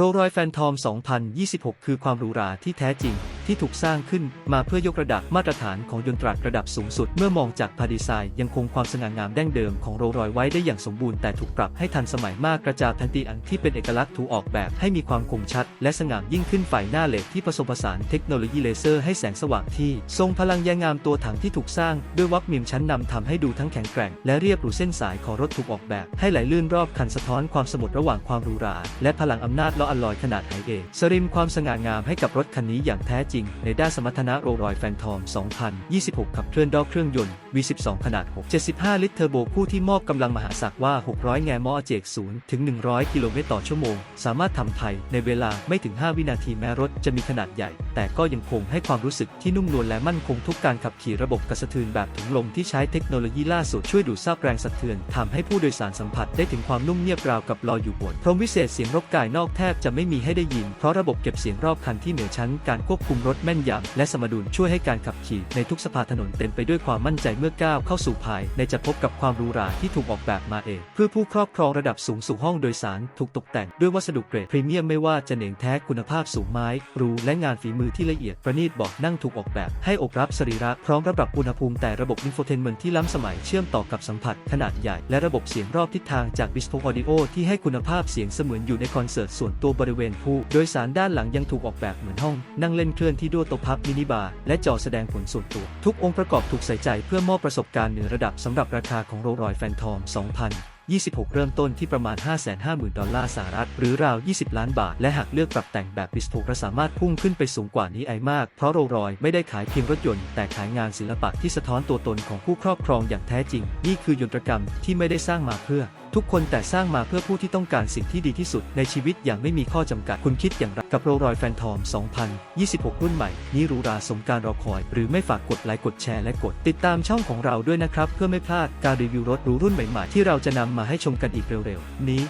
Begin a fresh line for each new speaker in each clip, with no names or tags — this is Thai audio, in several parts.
โรลรอยแฟนทอม 2026 คือความหรูหราที่แท้จริง ที่ถูกสร้างขึ้นมาเพื่อยกระดับมาตรฐานของยนตราระดับสูงสุด เมื่อมองจากพาดีไซน์ยังคงความสง่างามดั้งเดิมของโรลรอยไว้ได้อย่างสมบูรณ์แต่ถูกปรับให้ทันสมัยมากกระจาบทันตีอันที่เป็นเอกลักษณ์ถูกออกแบบให้มีความคมชัด และสง่ามยิ่งขึ้นฝ่ายหน้าเหล็กที่ผสมผสานเทคโนโลยีเลเซอร์ให้แสงสว่างที่ ทรงพลังยางงามตัวถังที่ถูกสร้าง ด้วยวักมิมชั้นนำทำให้ดูทั้งแข็งแกร่ง และเรียบหรูเส้นสายของรถถูกออกแบบ ให้ไหลลื่นรอบคันสะท้อนความสมุทระหว่างความหรูหราและพลังอำนาจล้ออัลลอยขนาดไฮเอสริมความสง่างามให้กับรถคันนี้อย่างแท้จริงในด้านสมรรถนะโรลอยแฟนทอม 2026 ขับเคลื่อนดอกเครื่องยนต์ V12 ขนาด 6 75 ลิตรเทอร์โบคู่ที่มอบกำลังมหาศักว่า 600 แงมอเจก0ถึง 100 กิโลเมตรต่อชั่วโมง สามารถทำภายในเวลาไม่ถึง 5 วินาทีแม้รถจะมีขนาดใหญ่ แต่ก็ยังคงให้ความรู้สึกที่นุ่มนวลและมั่นคงทุกการขับขี่ระบบกระสะเทือนแบบถุงลมที่ใช้เทคโนโลยีล่าสุดช่วยดูดซับแรงสะเทือนทำให้ผู้โดยสารสัมผัสได้ถึงความนุ่มเงียบราวกับลอยอยู่บนพรมวิเศษเสียงรบกายนอกแทบจะไม่มีให้ได้ยิน เพราะระบบเก็บเสียงรอบคันที่เหนือชั้นการควบคุมรถแม่นยำและสมดุลช่วยให้การขับขี่ในทุกสภาถนนเต็มไปด้วยความมั่นใจเมื่อก้าวเข้าสู่ภาย ในจะพบกับความหรูหราที่ถูกออกแบบมาเอง เพื่อผู้ครอบครองระดับสูงสู่ห้องโดยสารถูกตกแต่งด้วยวัสดุเกรดพรีเมียมไม่ว่าจะเหน่งแท้คุณภาพสูงไม้รูและงานฝีมือที่ละเอียดประณีตบอกนั่งถูกออกแบบ ให้อบรับสรีระพร้อมระดับอุณหภูมิแต่ระบบอินโฟเทนเมนที่ล้ำสมัยเชื่อมต่อกับสัมผัสขนาดใหญ่และระบบเสียงรอบทิศทางจากบิสโ o ออดิโอที่ให้คุณภาพเสียงเสมือนอยู่ในคอนเสิร์ตส่วนตัวบริเวณผู้โดยสารด้านหลังยังถูกออกแบบเหมือนห้องนั่งเล่นเคลื่อนที่ด้วยโตพับมินิบาร์และจอแสดงผลส่วนตัว ทุกองค์ประกอบถูกใส่ใจเพื่อมอบประสบการณ์เหนือระดับสำหรับราคาของโรลรอยแฟนทอม 2026 เริ่มต้นที่ประมาณ 550,000 ดอลลาร์สหรัฐ หรือราว 20 ล้านบาท และหากเลือกปรับแต่งแบบบิสโ o กสามารถพุ่งขึ้นไปสูงกว่านี้ไอมาก เพราะโรลรอยไม่ได้ขายเพียงรถยนต์ แต่ขายงานศิลปะที่สะท้อนตัวตนของผู้ครอบครองอย่างแท้จริง นี่คือยนตรกรรมที่ไม่ได้สร้างมาเพื่อ ทุกคนแต่สร้างมาเพื่อผู้ที่ต้องการสิ่งที่ดีที่สุดในชีวิตอย่างไม่มีข้อจำกัด คุณคิดอย่างไรกับโรลรอยแฟนทอม 2026 รุ่นใหม่ นี้รูราสมการรอคอย หรือไม่ฝากกดไลค์กดแชร์และกด ติดตามช่องของเราด้วยนะครับ เพื่อไม่พลาดการรีวิวรถรูรุ่นใหม่ๆ ที่เราจะนำมาให้ชมกันอีกเร็วๆ นี้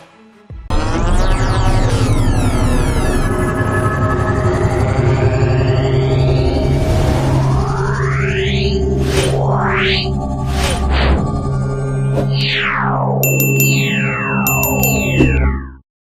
Yeah.